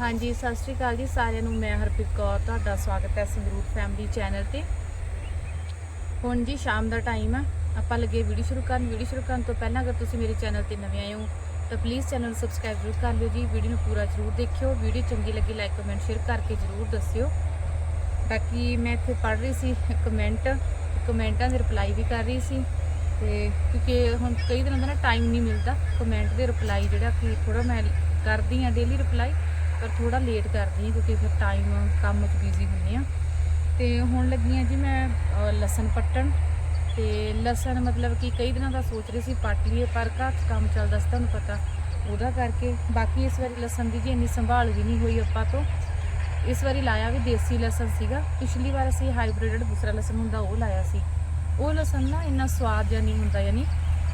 ਹਾਂਜੀ, ਸਤਿ ਸ਼੍ਰੀ ਅਕਾਲ ਜੀ ਸਾਰਿਆਂ ਨੂੰ। ਮੈਂ ਹਰਪ੍ਰੀਤ ਕੌਰ, ਤੁਹਾਡਾ ਸਵਾਗਤ ਹੈ ਸੰਗਰੂਰ ਫੈਮਿਲੀ ਚੈਨਲ ਤੇ। ਹੁਣ ਜੀ ਸ਼ਾਮ ਦਾ ਟਾਈਮ ਆ। ਆਪਾਂ ਲੱਗੇ ਵੀਡੀਓ ਸ਼ੁਰੂ ਕਰਨ। ਵੀਡੀਓ ਸ਼ੁਰੂ ਕਰਨ ਤੋਂ ਪਹਿਲਾਂ ਅਗਰ ਤੁਸੀਂ ਮੇਰੇ ਚੈਨਲ ਤੇ ਨਵੇਂ ਆਏ ਹੋ, ਤਾਂ ਪਲੀਜ਼ ਚੈਨਲ ਨੂੰ ਸਬਸਕ੍ਰਾਈਬ ਜ਼ਰੂਰ ਕਰ ਲਿਓ ਜੀ। ਵੀਡੀਓ ਨੂੰ ਪੂਰਾ ਜ਼ਰੂਰ ਦੇਖਿਓ। ਵੀਡੀਓ ਚੰਗੀ ਲੱਗੀ ਲਾਈਕ ਕਮੈਂਟ ਸ਼ੇਅਰ ਕਰਕੇ ਜ਼ਰੂਰ ਦੱਸਿਓ। ਬਾਕੀ ਮੈਂ ਇੱਥੇ ਪੜ੍ਹ ਰਹੀ ਸੀ ਕਮੈਂਟ ਕਮੈਂਟਾਂ ਦੇ ਰਿਪਲਾਈ ਵੀ ਕਰ ਰਹੀ ਸੀ। ਤੇ ਕਿਉਂਕਿ ਹੁਣ ਕਈ ਦਿਨਾਂ ਦਾ ਨਾ ਟਾਈਮ ਨਹੀਂ ਮਿਲਦਾ। ਕਮੈਂਟ ਦੇ ਰਿਪਲਾਈ ਜਿਹੜਾ ਕਿ ਥੋੜਾ ਮੈਂ ਕਰਦੀ ਆ ਡੇਲੀ ਰਿਪਲਾਈ ਪਰ ਥੋੜਾ ਲੇਟ ਕਰਦੀ ਹਾਂ ਕਿਉਂਕਿ ਫਿਰ ਟਾਈਮ ਕੰਮ 'ਚ ਬਿਜ਼ੀ ਹੁੰਨੇ ਆ ਤੇ ਹੁਣ ਲੱਗੀ ਆ ਜੀ ਮੈਂ ਲਸਣ ਪੱਟਣ। ਤੇ ਲਸਣ ਮਤਲਬ ਕਿ ਕਈ ਦਿਨਾਂ ਦਾ ਸੋਚ ਰਹੀ ਸੀ ਪੱਟ ਲਈਏ, ਪਰ ਘਰ 'ਚ ਕੰਮ ਚੱਲਦਾ ਸੀ, ਤੁਹਾਨੂੰ ਪਤਾ, ਉਹਦਾ ਕਰਕੇ। ਬਾਕੀ ਇਸ ਵਾਰੀ ਲਸਣ ਦੀ ਜੀ ਇੰਨੀ ਸੰਭਾਲ ਵੀ ਨਹੀਂ ਹੋਈ ਆਪਾਂ ਤੋਂ। ਇਸ ਵਾਰੀ ਲਾਇਆ ਵੀ ਦੇਸੀ ਲਸਣ ਸੀਗਾ। ਪਿਛਲੀ ਵਾਰ ਅਸੀਂ ਹਾਈਬ੍ਰਿਡ ਦੂਸਰਾ ਲਸਣ ਹੁੰਦਾ, ਉਹ ਲਾਇਆ ਸੀ। ਉਹ ਲਸਣ ਨਾ ਇੰਨਾ ਸਵਾਦ ਜਾਂ ਨਹੀਂ ਹੁੰਦਾ, ਯਾਨੀ।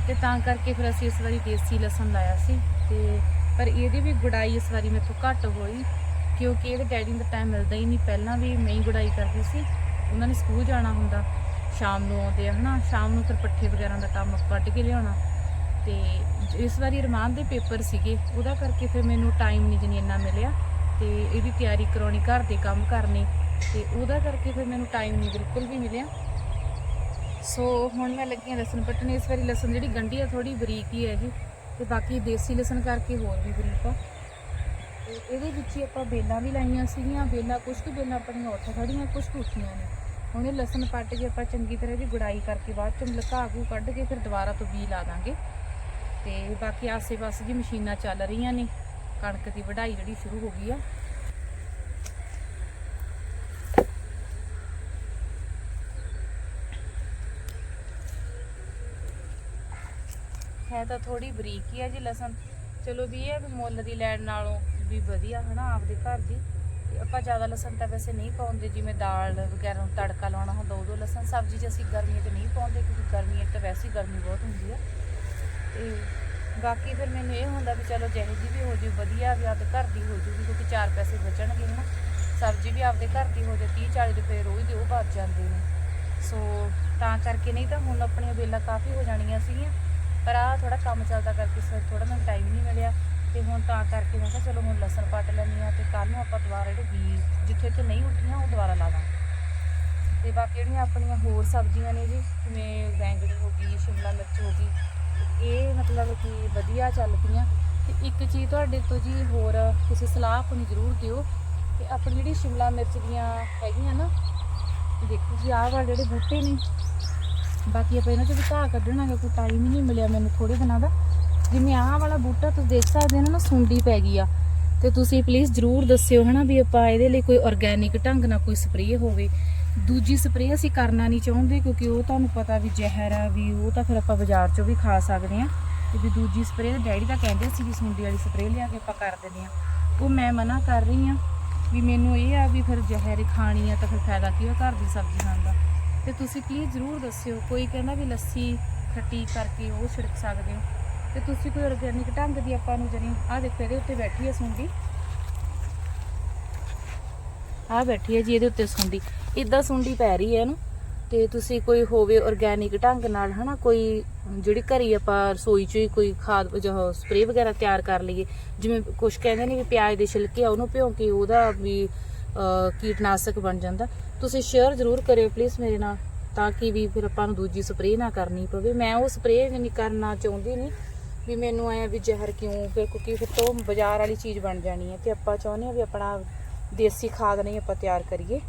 ਤੇ ਤਾਂ ਕਰਕੇ ਫਿਰ ਅਸੀਂ ਇਸ ਵਾਰੀ ਦੇਸੀ ਲਸਣ ਲਾਇਆ ਸੀ। ਤੇ ਪਰ ਇਹਦੀ ਵੀ ਗੁਡਾਈ ਇਸ ਵਾਰੀ ਮੇਰੇ ਤੋਂ ਘੱਟ ਹੋਈ, ਕਿਉਂਕਿ ਇਹਦੇ ਡੈਡੀ ਨੂੰ ਤਾਂ ਟਾਈਮ ਮਿਲਦਾ ਹੀ ਨਹੀਂ। ਪਹਿਲਾਂ ਵੀ ਮੈਂ ਹੀ ਗੁਡਾਈ ਕਰਦੀ ਸੀ, ਉਹਨਾਂ ਨੇ ਸਕੂਲ ਜਾਣਾ ਹੁੰਦਾ। ਸ਼ਾਮ ਨੂੰ ਆਉਂਦੇ ਆ, ਹਨਾ? ਸ਼ਾਮ ਨੂੰ ਫਿਰ ਪੱਠੇ ਵਗੈਰਾ ਦਾ ਕੰਮ ਕੱਢ ਕੇ ਲਿਆਉਣਾ। ਤੇ ਇਸ ਵਾਰੀ ਰਮਾਨ ਦੇ ਪੇਪਰ ਸੀਗੇ, ਉਹਦਾ ਕਰਕੇ ਫਿਰ ਮੈਨੂੰ ਟਾਈਮ ਨਹੀਂ ਜਨੀ ਇੰਨਾ ਮਿਲਿਆ। ਤੇ ਇਹਦੀ ਤਿਆਰੀ ਕਰਾਉਣੀ, ਘਰ ਦੇ ਕੰਮ ਕਰਨੇ। ਤੇ ਉਹਦਾ ਕਰਕੇ ਫਿਰ ਮੈਨੂੰ ਟਾਈਮ ਨਹੀਂ ਬਿਲਕੁਲ ਵੀ ਮਿਲਿਆ। ਸੋ ਹੁਣ ਮੈਂ ਲੱਗੀ ਹਾਂ ਲਸਣ ਪੱਟਣ ਇਸ ਵਾਰੀ ਲਸਣ ਜਿਹੜੀ ਗੰਢੀ ਆ ਥੋੜੀ ਬਰੀਕ ਹੀ ਹੈ ਜੀ ਤੇ ਬਾਕੀ ਦੇਸੀ ਲਸਣ ਕਰਕੇ ਹੋਰ ਵੀ ਬਰੀਕ ਆ। ਤੇ ਇਹਦੇ ਵਿੱਚ ਹੀ ਆਪਾਂ ਬੇਲਾਂ ਵੀ ਲਾਈਆਂ ਸੀਗੀਆਂ, ਬੇਲਾਂ ਕੁਝ ਕੁ ਬੇਲਾਂ ਆਪਣੀਆਂ ਉੱਠ ਖੜੀਆਂ ਕੁਝ ਕੁ ਉੱਠੀਆਂ ਨੇ। ਹੁਣ ਇਹ ਲਸਣ ਪੱਟ ਕੇ ਆਪਾਂ ਚੰਗੀ ਤਰ੍ਹਾਂ ਦੀ ਗੁੜਾਈ ਕਰਕੇ ਬਾਅਦ ਚ ਲਕਾ ਕੂ ਕੱਢ ਕੇ ਫਿਰ ਦੁਬਾਰਾ ਤੋਂ ਬੀ ਲਾ ਦਾਂਗੇ। ਤੇ ਬਾਕੀ ਆਸੇ-ਪਾਸੇ ਜੀ ਮਸ਼ੀਨਾਂ ਚੱਲ ਰਹੀਆਂ ਨੇ, ਕਣਕ ਦੀ ਵਢਾਈ ਜਿਹੜੀ ਸ਼ੁਰੂ ਹੋ ਗਈ ਆ। ਹੈ ਤਾਂ ਥੋੜੀ ਬਰੀਕ ਹੀ ਆ ਜੀ ਲਸਣ। ਚਲੋ ਵੀ ਇਹ ਆ ਵੀ ਮੁੱਲ ਦੀ ਲੈਣ ਨਾਲੋਂ ਵੀ ਵਧੀਆ ਹਨਾ ਆਪਦੇ ਘਰ ਦੀ। ਆਪਾਂ ਜ਼ਿਆਦਾ ਲਸਣ ਤਾਂ ਵੈਸੇ ਨਹੀਂ ਪਾਉਂਦੇ, ਜਿਵੇਂ ਦਾਲ ਵਗੈਰਾ ਨੂੰ ਤੜਕਾ ਲਾਉਣਾ ਹੁੰਦਾ, ਉਦੋਂ ਲਸਣ। ਸਬਜ਼ੀ 'ਚ ਅਸੀਂ ਗਰਮੀਆਂ 'ਚ ਨਹੀਂ ਪਾਉਂਦੇ, ਕਿਉਂਕਿ ਗਰਮੀਆਂ 'ਚ ਤਾਂ ਵੈਸੇ ਹੀ ਗਰਮੀ ਬਹੁਤ ਹੁੰਦੀ ਆ। ਤੇ ਬਾਕੀ ਫਿਰ ਮੈਨੂੰ ਇਹ ਹੁੰਦਾ ਵੀ ਚਲੋ ਜਿਹੇ ਜਿਹੀ ਵੀ ਹੋ ਜੂ, ਵਧੀਆ ਵੀ ਆਪਦੇ ਘਰ ਦੀ ਹੋ ਜੂਗੀ, ਕਿਉਂਕਿ ਚਾਰ ਪੈਸੇ ਬਚਣਗੇ ਹਨਾ। ਸਬਜ਼ੀ ਵੀ ਆਪਦੇ ਘਰ ਦੀ ਹੋ ਜਾ 30 40 ਰੁਪਏ ਰੋਜ਼ ਦੇ ਉਹ ਬਚ ਜਾਂਦੇ ਨੇ। ਸੋ ਤਾਂ ਕਰਕੇ ਨਹੀਂ ਤਾਂ ਹੁਣ ਆਪਣੀਆਂ ਵੇਲਾਂ ਕਾਫੀ ਹੋ ਜਾਣੀਆਂ ਸੀਗੀਆਂ। ਪਰ ਆ ਥੋੜਾ ਕੰਮ ਚੱਲਦਾ ਕਰਕੇ ਸਰ ਥੋੜਾ ਮੈਨੂੰ ਟਾਈਮ ਨਹੀਂ ਮਿਲਿਆ ਤੇ ਹੁਣ ਤਾਂ ਕਰਕੇ ਮੈਂ ਕਿਹਾ ਚਲੋ ਹੁਣ ਲਸਣ ਪੱਟ ਲੈਂਦੀ ਆ ਤੇ ਕੱਲ ਨੂੰ ਆਪਾਂ ਦੁਬਾਰਾ ਜਿਹੜੇ ਬੀਜ ਜਿੱਥੇ ਤੇ ਨਹੀਂ ਉੱਠੀਆਂ ਉਹ ਦੁਬਾਰਾ ਲਾ ਦਾਂਗੇ। ਤੇ ਬਾਕੀ ਜਿਹੜੀਆਂ ਆਪਣੀਆਂ ਹੋਰ ਸਬਜ਼ੀਆਂ ਨੇ ਜੀ, ਜਿਵੇਂ ਬੈਂਗਣੀ ਹੋ ਗਈ, ਸ਼ਿਮਲਾ ਮਿਰਚ ਹੋ ਗਈ, ਇਹ ਮਤਲਬ ਕਿ ਵਧੀਆ ਚੱਲ ਪਈਆਂ। ਤੇ ਇੱਕ ਚੀਜ਼ ਤੁਹਾਡੇ ਤੋਂ ਜੀ ਹੋਰ ਤੁਸੀਂ ਸਲਾਹ ਆਪਣੀ ਜ਼ਰੂਰ ਦਿਓ ਤੇ ਆਪਣੀ ਜਿਹੜੀ ਸ਼ਿਮਲਾ ਮਿਰਚ ਦੀਆਂ ਹੈਗੀਆਂ ਨਾ, ਦੇਖੋ ਜੀ ਆਹ ਵਾਲੇ ਜਿਹੜੇ ਬੂਟੇ ਨੇ ਬਾਕੀ ਆਪਾਂ ਇਹਨਾਂ ਚੋਂ ਵੀ ਘਾਹ ਕੱਢਣਾ ਹੈਗਾ, ਕੋਈ ਟਾਈਮ ਹੀ ਨਹੀਂ ਮਿਲਿਆ ਮੈਨੂੰ ਥੋੜੇ ਦਿਨਾਂ ਦਾ। ਜਿਵੇਂ ਆਹ ਵਾਲਾ ਬੂਟਾ ਤੁਸੀਂ ਦੇਖ ਸਕਦੇ ਹੋ ਨਾ ਸੁੰਡੀ ਪੈ ਗਈ ਆ। ਤੇ ਤੁਸੀਂ ਪਲੀਜ਼ ਜਰੂਰ ਦੱਸਿਓ ਹਨਾ ਵੀ ਆਪਾਂ ਇਹਦੇ ਲਈ ਕੋਈ ਆਰਗੈਨਿਕ ਢੰਗ ਨਾਲ ਕੋਈ ਸਪਰੇਅ ਹੋਵੇ। ਦੂਜੀ ਸਪਰੇਅ ਅਸੀਂ ਕਰਨਾ ਨਹੀਂ ਚਾਹੁੰਦੇ, ਕਿਉਂਕਿ ਉਹ ਤੁਹਾਨੂੰ ਪਤਾ ਵੀ ਜ਼ਹਿਰ ਆ, ਵੀ ਉਹ ਤਾਂ ਫਿਰ ਆਪਾਂ ਬਾਜ਼ਾਰ ਚੋਂ ਵੀ ਖਾ ਸਕਦੇ ਆ ਤੇ ਵੀ ਦੂਜੀ ਸਪਰੇਅ ਡੈਡੀ ਤਾਂ ਕਹਿੰਦੇ ਸੀ ਵੀ ਸੁੰਡੀ ਵਾਲੀ ਸਪਰੇਅ ਲਿਆ ਕੇ ਆਪਾਂ ਕਰ ਦਿੰਦੇ ਆ ਉਹ ਮੈਂ ਮਨਾ ਕਰ ਰਹੀ ਆ ਵੀ ਮੈਨੂੰ ਇਹ ਆ ਵੀ ਫਿਰ ਜ਼ਹਿਰ ਖਾਣੀ ਆ, ਤਾਂ ਫਿਰ ਫਾਇਦਾ ਕੀ ਆ ਘਰ ਦੀ ਸਬਜ਼ੀ ਖਾਣ ਦਾ। ਤੇ ਤੁਸੀਂ ਪਲੀਜ਼ ਜ਼ਰੂਰ ਦੱਸਿਓ, ਕੋਈ ਕਹਿੰਦਾ ਵੀ ਲੱਸੀ ਖੱਟੀ ਕਰਕੇ ਉਹ ਛਿੜਕ ਸਕਦੇ ਹੋ। ਤੇ ਤੁਸੀਂ ਕੋਈ ਆਰਗੈਨਿਕ ਢੰਗ ਦੀ ਆਪਾਂ ਨੂੰ ਜਰੀ ਆਹ ਦੇਖੋ, ਇਹਦੇ ਉੱਤੇ ਬੈਠੀ ਹੈ ਸੁੰਡੀ। ਆਹ ਬੈਠੀ ਹੈ ਜੀ, ਇਹਦੇ ਉੱਤੇ ਸੁੰਡੀ। ਇਦਾਂ ਸੁੰਡੀ ਪੈ ਰਹੀ ਹੈ ਇਹਨੂੰ, ਤੇ ਤੁਸੀਂ ਕੋਈ ਹੋਵੇ ਆਰਗੈਨਿਕ ਢੰਗ ਨਾਲ, ਹਨਾ, ਕੋਈ ਜਿਹੜੀ ਘਰੀ ਆਪਾਂ ਰਸੋਈ ਚ ਹੀ ਕੋਈ ਖਾਦ, ਜੋ ਸਪਰੇ ਵਗੈਰਾ ਤਿਆਰ ਕਰ ਲਈਏ, ਜਿਵੇਂ ਕੁਝ ਕਹਿੰਦੇ ਨੇ ਵੀ ਪਿਆਜ਼ ਦੇ ਛਿਲਕੇ ਆ, ਉਹਨੂੰ ਭਿਉਂ ਕੇ ਉਹਦਾ ਵੀ ਕੀਟਨਾਸ਼ਕ ਬਣ ਜਾਂਦਾ। ਤੁਸੀਂ ਸ਼ੇਅਰ ਜ਼ਰੂਰ ਕਰਿਓ ਪਲੀਜ਼ ਮੇਰੇ ਨਾਲ, ਤਾਂ ਕਿ ਵੀ ਫਿਰ ਆਪਾਂ ਨੂੰ ਦੂਜੀ ਸਪਰੇਅ ਨਾ ਕਰਨੀ ਪਵੇ। ਮੈਂ ਉਹ ਸਪਰੇਅ ਨਹੀਂ ਕਰਨਾ ਚਾਹੁੰਦੀ ਨਹੀਂ ਵੀ ਮੈਨੂੰ ਆਇਆ ਵੀ ਜ਼ਹਿਰ ਕਿਉਂ, ਫਿਰ ਕਿਉਂਕਿ ਫਿਰ ਤੋਂ ਬਾਜ਼ਾਰ ਵਾਲੀ ਚੀਜ਼ ਬਣ ਜਾਣੀ ਹੈ। ਤੇ ਆਪਾਂ ਚਾਹੁੰਦੇ ਹਾਂ ਵੀ ਆਪਣਾ ਦੇਸੀ ਖਾਦ ਨਹੀਂ ਆਪਾਂ ਤਿਆਰ ਕਰੀਏ।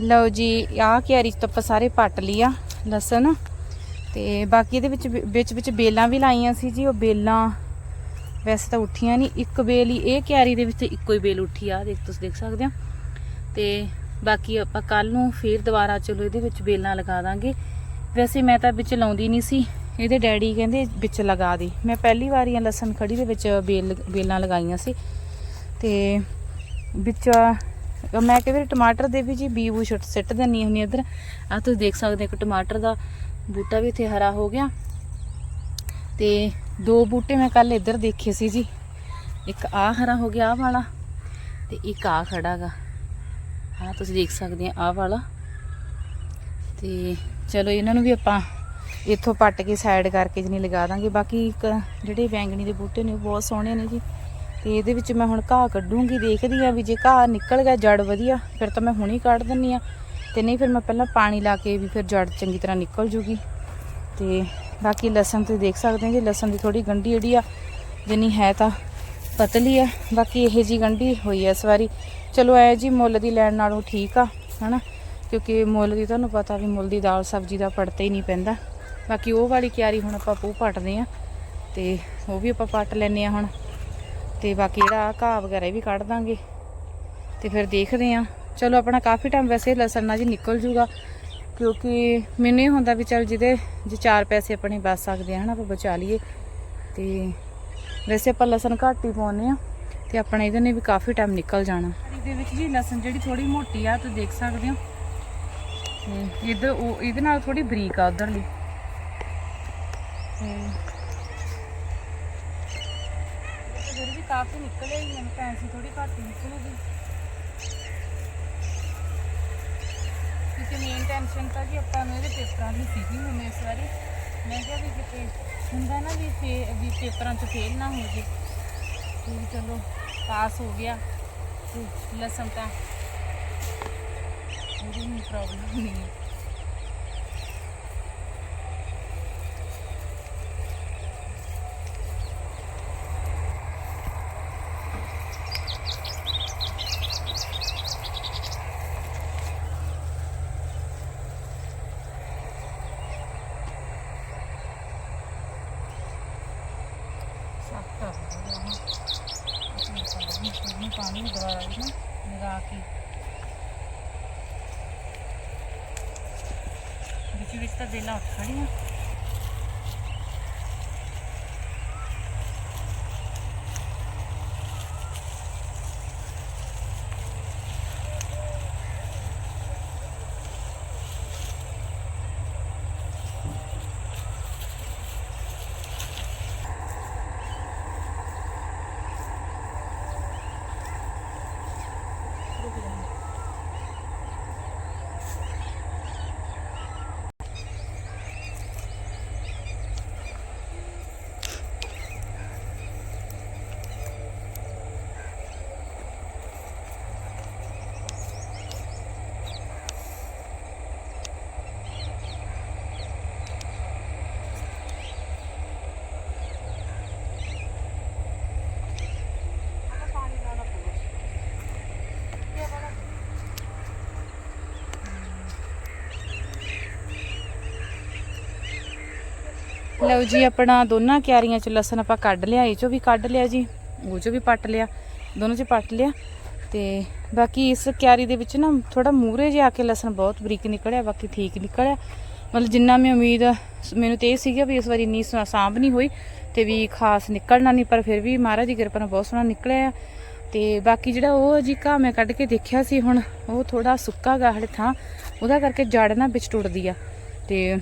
ਲਓ ਜੀ, ਆਹ ਕਿਆਰੀ ਤੋਂ ਆਪਾਂ ਸਾਰੇ ਪੱਟ ਲਈ ਆ, ਲਸਣ। ਤੇ ਬਾਕੀ ਇਹਦੇ ਵਿੱਚ ਵਿੱਚ ਵਿੱਚ ਬੇਲਾਂ ਵੀ ਲਾਈਆਂ ਸੀ ਜੀ, ਉਹ ਬੇਲਾਂ ਵੈਸੇ ਤਾਂ ਉੱਠੀਆਂ ਨਹੀਂ। ਇੱਕ ਬੇਲ ਹੀ ਇਹ ਕਿਆਰੀ ਦੇ ਵਿੱਚ ਇੱਕੋ ਹੀ ਬੇਲ ਉੱਠੀ ਆ ਦੇਖ ਤੁਸੀਂ ਦੇਖ ਸਕਦੇ ਹੋ। ਤੇ ਬਾਕੀ ਆਪਾਂ ਕੱਲ ਨੂੰ ਫੇਰ ਦੁਬਾਰਾ ਚਲੋ ਇਹਦੇ ਵਿੱਚ ਬੇਲਾਂ ਲਗਾ ਦਾਂਗੇ। ਵੈਸੇ ਮੈਂ ਤਾਂ ਵਿੱਚ ਲਾਉਂਦੀ ਨਹੀਂ ਸੀ। ਇਹਦੇ ਡੈਡੀ ਕਹਿੰਦੇ ਵਿੱਚ ਲਗਾ ਦੇ। ਮੈਂ ਪਹਿਲੀ ਵਾਰੀ ਆ ਲਸਣ ਖੜੀ ਦੇ ਵਿੱਚ ਬੇਲ ਬੇਲਾਂ ਲਗਾਈਆਂ ਸੀ। ਤੇ ਵਿੱਚ ਮੈਂ ਕਈ ਵਾਰੀ ਟਮਾਟਰ ਦੇ ਵੀ ਜੀ ਬੀ ਬੂ ਛੱਟ ਸਿੱਟ ਦਿੰਨੀ ਹੁੰਨੀ ਇੱਧਰ। ਆ ਤੁਸੀਂ ਦੇਖ ਸਕਦੇ ਹੋ ਕਿ ਟਮਾਟਰ ਦਾ ਬੂਟਾ ਵੀ ਇੱਥੇ ਹਰਾ ਹੋ ਗਿਆ। ਤੇ ਦੋ ਬੂਟੇ ਮੈਂ ਕੱਲ ਇੱਧਰ ਦੇਖੇ ਸੀ ਜੀ। ਇੱਕ ਆ ਹਰਾ ਹੋ ਗਿਆ, ਆਹ ਵਾਲਾ ਤੇ ਇੱਕ ਆ ਖੜਾਗਾ ਆ ਤੁਸੀਂ ਦੇਖ ਸਕਦੇ ਆ, ਆਹ ਵਾਲਾ। ਤੇ ਚਲੋ ਇਹਨਾਂ ਨੂੰ ਵੀ ਆਪਾਂ ਇੱਥੋਂ ਪੱਟ ਕੇ ਸਾਈਡ ਕਰਕੇ ਜਨੀ ਲਗਾ ਦਾਂਗੇ। ਬਾਕੀ ਇੱਕ ਜਿਹੜੇ ਵੈਂਗਣੀ ਦੇ ਬੂਟੇ ਨੇ ਉਹ ਬਹੁਤ ਸੋਹਣੇ ਨੇ ਜੀ। ਤੇ ਇਹਦੇ ਵਿੱਚ ਮੈਂ ਹੁਣ ਘਾਹ ਕੱਢੂੰਗੀ, ਦੇਖਦੀ ਆ ਵੀ ਜੇ ਘਾਹ ਨਿਕਲ ਗਿਆ ਜੜ ਵਧੀਆ, ਫਿਰ ਤਾਂ ਮੈਂ ਹੁਣੇ ਕੱਢ ਦਿੰਨੀ ਆ ਤੇ ਨਹੀਂ ਫਿਰ ਮੈਂ ਪਹਿਲਾਂ ਪਾਣੀ ਲਾ ਕੇ ਵੀ ਫਿਰ ਜੜ ਚੰਗੀ ਤਰ੍ਹਾਂ ਨਿਕਲ ਜੂਗੀ। ਤੇ ਬਾਕੀ ਲਸਣ ਤੁਸੀਂ ਦੇਖ ਸਕਦੇ ਹੋ ਜੀ ਲਸਣ ਦੀ ਥੋੜੀ ਗੰਢੀ ਜਿਹੜੀ ਆ, ਜਿੰਨੀ ਹੈ ਤਾਂ ਪਤਲੀ ਆ, ਬਾਕੀ ਇਹ ਜੀ ਗੰਢੀ ਹੋਈ ਆ ਇਸ ਵਾਰੀ। ਚਲੋ ਐ ਜੀ, ਮੁੱਲ ਦੀ ਲੈਣ ਨਾਲੋਂ ਠੀਕ ਆ, ਹਨਾ? ਕਿਉਂਕਿ ਮੁੱਲ ਦੀ ਤੁਹਾਨੂੰ ਪਤਾ ਵੀ ਮੁੱਲ ਦੀ ਦਾਲ ਸਬਜ਼ੀ ਦਾ ਪੜਤੇ ਹੀ ਨਹੀਂ ਪੈਂਦਾ। ਬਾਕੀ ਉਹ ਵਾਲੀ ਕਿਆਰੀ ਹੁਣ ਆਪਾਂ ਪੂ ਪੱਟਦੇ ਆ ਤੇ ਉਹ ਵੀ ਆਪਾਂ ਪੱਟ ਲੈਨੇ ਆ ਹੁਣ। ਤੇ ਬਾਕੀ ਜਿਹੜਾ ਘਾਹ ਵਗੈਰਾ ਵੀ ਕੱਢ ਦਾਂਗੇ। ਤੇ ਫਿਰ ਦੇਖਦੇ ਆ ਚਲੋ, ਆਪਣਾ ਕਾਫੀ ਟਾਈਮ ਵੈਸੇ ਲਸਣ ਨਾਲ ਜੀ ਨਿਕਲ ਜੂਗਾ, ਕਿਉਂਕਿ ਮੈਨੂੰ ਇਹ ਹੁੰਦਾ ਵੀ ਚਲ ਜਿਹਦੇ, ਜੇ ਚਾਰ ਪੈਸੇ ਆਪਣੇ ਬਚ ਸਕਦੇ ਆ, ਹਨਾ, ਆਪਾਂ ਬਚਾ ਲਈਏ। ਤੇ ਵੈਸੇ ਆਪਾਂ ਲਸਣ ਘੱਟ ਹੀ ਪਾਉਂਦੇ ਆ ਤੇ ਆਪਣਾ ਇਹਦੇ ਨੇ ਵੀ ਕਾਫੀ ਟਾਈਮ ਨਿਕਲ ਜਾਣਾ। ਇਹਦੇ ਵਿੱਚ ਜੀ ਲਸਣ ਜਿਹੜੀ ਥੋੜੀ ਮੋਟੀ ਆ ਤੁਸੀਂ ਦੇਖ ਸਕਦੇ ਹੋ। ਤੇ ਇਹਦੇ ਉਹ, ਇਹਦੇ ਨਾਲ ਥੋੜੀ ਬਰੀਕ ਆ, ਉਧਰਲੀ। ਤੇ ਕਾਫੀ ਨਿਕਲੇ ਹੀ ਮੈਨੂੰ ਪੈਸੇ ਥੋੜੀ ਘੱਟ ਹੀ ਨਿਕਲੂਗੀ। ਕਿਉਂਕਿ ਮੇਨ ਟੈਨਸ਼ਨ ਤਾਂ ਜੀ ਆਪਾਂ ਨੂੰ ਇਹਦੇ ਪੇਪਰਾਂ ਦੀ ਸੀਗੀ ਹੁਣ ਇਸ ਵਾਰੀ। ਮੈਂ ਕਿਹਾ ਵੀ ਕਿਤੇ ਹੁੰਦਾ ਨਾ ਵੀ ਫੇ ਵੀ ਪੇਪਰਾਂ 'ਚ ਫੇਲ ਨਾ ਹੋ ਜੇ। ਤੇ ਚਲੋ ਪਾਸ ਹੋ ਗਿਆ। ਤੇ ਲਸਣ ਤਾਂ ਉਹਦੀ ਨਹੀਂ ਪ੍ਰੋਬਲਮ ਨਹੀਂ ਹੈ ਸਾਫ਼ ਕਰ ਦਿੰਦੇ ਹਾਂ ਅਸੀਂ ਪਾਣੀ ਦੁਬਾਰਾ ਨਾ ਲਗਾ ਕੇ ਵਿੱਚ ਵਿੱਚ ਤਾਂ ਬੇਲਾਂ ਲਓ ਜੀ, ਆਪਣਾ ਦੋਨਾਂ ਕਿਆਰੀਆਂ ਚ ਲਸਣ ਆਪਾਂ ਕੱਢ ਲਿਆ, ਇਹ ਚੋਂ ਵੀ ਕੱਢ ਲਿਆ ਜੀ, ਉਹ ਚੋਂ ਵੀ ਪੱਟ ਲਿਆ, ਦੋਨੋਂ ਚ ਪੱਟ ਲਿਆ। ਤੇ ਬਾਕੀ ਇਸ ਕਿਆਰੀ ਦੇ ਵਿੱਚ ਨਾ ਥੋੜਾ ਮੂਰੇ ਜਿਹਾ ਆ ਕੇ ਲਸਣ ਬਹੁਤ ਬਰੀਕ ਨਿਕਲਿਆ, ਬਾਕੀ ਠੀਕ ਨਿਕਲਿਆ। ਮਤਲਬ ਜਿੰਨਾ ਮੈਂ ਉਮੀਦ, ਮੈਨੂੰ ਤੇ ਇਹ ਸੀਗਾ ਵੀ ਇਸ ਵਾਰੀ ਇੰਨੀ ਸਾਂਭ ਨਹੀਂ ਹੋਈ ਤੇ ਵੀ ਖਾਸ ਨਿਕਲਣਾ ਨਹੀਂ, ਪਰ ਫਿਰ ਵੀ ਮਹਾਰਾਜ ਦੀ ਕਿਰਪਾ ਨਾਲ ਬਹੁਤ ਸੋਹਣਾ ਨਿਕਲਿਆ ਆ। ਤੇ ਬਾਕੀ ਜਿਹੜਾ ਉਹ ਜੀ ਘਾਹ ਮੈਂ ਕੱਢ ਕੇ ਦੇਖਿਆ ਸੀ ਹੁਣ, ਉਹ ਥੋੜਾ ਸੁੱਕਾ ਗਾ ਹਲੇ ਥਾਂ, ਉਹਦਾ ਕਰਕੇ ਜੜ ਨਾ ਵਿੱਚ ਟੁੱਟਦੀ ਆ। ਤੇ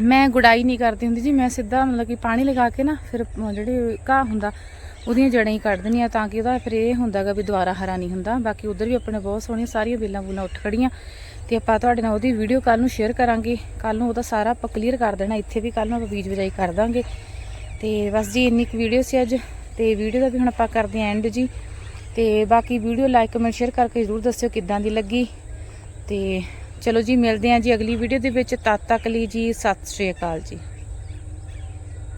ਮੈਂ ਗੁਡਾਈ ਨਹੀਂ ਕਰਦੀ ਹੁੰਦੀ ਜੀ, ਮੈਂ ਸਿੱਧਾ ਮਤਲਬ ਕਿ ਪਾਣੀ ਲਗਾ ਕੇ ਨਾ ਫਿਰ ਜਿਹੜੇ ਘਾਹ ਹੁੰਦਾ, ਉਹਦੀਆਂ ਜੜਾਂ ਹੀ ਕੱਢ ਦਿੰਦੀ ਆ ਤਾਂ ਕਿ ਉਹਦਾ ਫਿਰ ਇਹ ਹੁੰਦਾਗਾ ਵੀ ਦੁਬਾਰਾ ਹਰਾ ਨਹੀਂ ਹੁੰਦਾ। ਬਾਕੀ ਉਧਰ ਵੀ ਆਪਣੇ ਬਹੁਤ ਸੋਹਣੀਆਂ ਸਾਰੀਆਂ ਬੇਲਾਂ ਬੂਲਾਂ ਉੱਠ ਖੜੀਆਂ ਤੇ ਆਪਾਂ ਤੁਹਾਡੇ ਨਾਲ ਉਹਦੀ ਵੀਡੀਓ ਕੱਲ ਨੂੰ ਸ਼ੇਅਰ ਕਰਾਂਗੇ। ਕੱਲ ਨੂੰ ਉਹਦਾ ਸਾਰਾ ਆਪਾਂ ਕਲੀਅਰ ਕਰ ਦੇਣਾ, ਇੱਥੇ ਵੀ ਕੱਲ ਨੂੰ ਆਪਾਂ ਬੀਜ ਬਜਾਈ ਕਰ ਦਾਂਗੇ। ਤੇ ਬਸ ਜੀ ਇੰਨੀ ਕੁ ਵੀਡੀਓ ਸੀ ਅੱਜ, ਤੇ ਵੀਡੀਓ ਦਾ ਵੀ ਹੁਣ ਆਪਾਂ ਕਰਦੇ ਆਂ ਐਂਡ ਜੀ। ਤੇ ਬਾਕੀ ਵੀਡੀਓ ਲਾਈਕ ਕਮੈਂਟ ਸ਼ੇਅਰ ਕਰਕੇ ਜ਼ਰੂਰ ਦੱਸਿਓ ਕਿੱਦਾਂ ਦੀ ਲੱਗੀ। ਤੇ ਚਲੋ ਜੀ, ਮਿਲਦੇ ਆਂ ਜੀ ਅਗਲੀ ਵੀਡੀਓ ਦੇ ਵਿੱਚ। ਤਦ ਤੱਕ ਲਈ ਜੀ, ਸਤਿ ਸ਼੍ਰੀ ਅਕਾਲ ਜੀ।